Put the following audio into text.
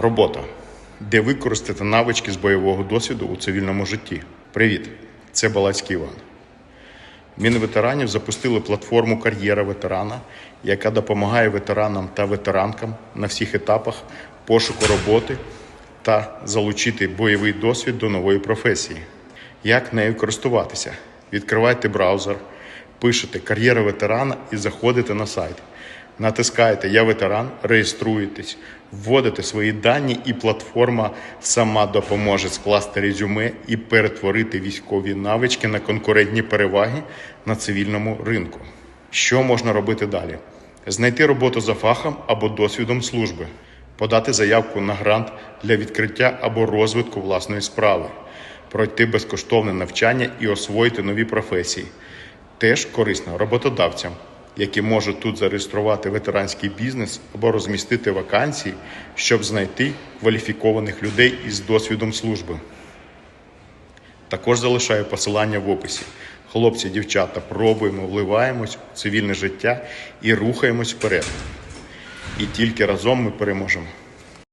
Робота, де використати навички з бойового досвіду у цивільному житті. Привіт! Це Балацький Іван. Мінветеранів запустили платформу Кар'єра ветерана, яка допомагає ветеранам та ветеранкам на всіх етапах пошуку роботи та залучити бойовий досвід до нової професії. Як нею користуватися? Відкривайте браузер, пишете кар'єра ветерана і заходите на сайт. Натискаєте Я ветеран, реєструєтесь, вводите свої дані, і платформа сама допоможе скласти резюме і перетворити військові навички на конкурентні переваги на цивільному ринку. Що можна робити далі? Знайти роботу за фахом або досвідом служби, подати заявку на грант для відкриття або розвитку власної справи, пройти безкоштовне навчання і освоїти нові професії. Теж корисно роботодавцям, які можуть тут зареєструвати ветеранський бізнес або розмістити вакансії, щоб знайти кваліфікованих людей із досвідом служби. Також залишаю посилання в описі. Хлопці, дівчата, пробуємо, вливаємось у цивільне життя і рухаємось вперед. І тільки разом ми переможемо.